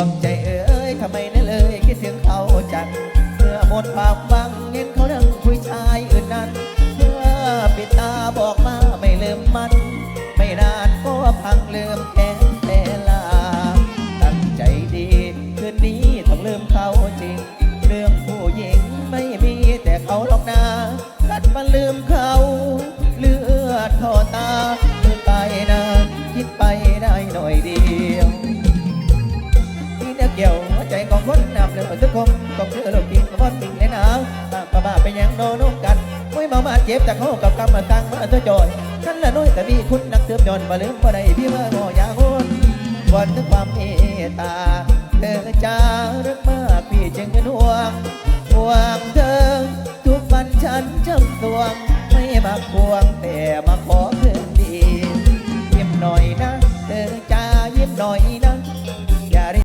วงใจเอ้ยทำไมนั่นเลยคิดถึงเขาจังเมื่อหมดความหวังเห็นเขานั่งคุยชายอื่นนั้นเมื่อปิดตาบอกมาไม่ลืมมัน ไม่นานก็พังลืมแค่แต่ลาตั้งใจดีคืนนี้ต้องลืมเขาจริง เรื่องผู้หญิงไม่มีแต่เขาหรอกนากัดมาลืมเขาเลือดทอตา กี่ยวหัวใจของคนนับเดือดสุงคมต้องเชื่อโลกจริงกับคนจริงเลยนะป้าบ้าไปยังโดนุ่งกันมุ้ยมามาเจ็บจากเขากับกรรมตังมาเธอจอยขันละน้อยแต่มีคุณนักเติมย้อนมาลืมบ่ได้พี่เมื่องอยาคนวันถึงความเมตตาเธอจารักมากพี่จึงกรน่วงห่วงเธอทุกวันฉันจำตวงไม่มาควงแต่มาขอคืนดียิ้มหน่อยนะเธอจายิ้มหน่อยนะ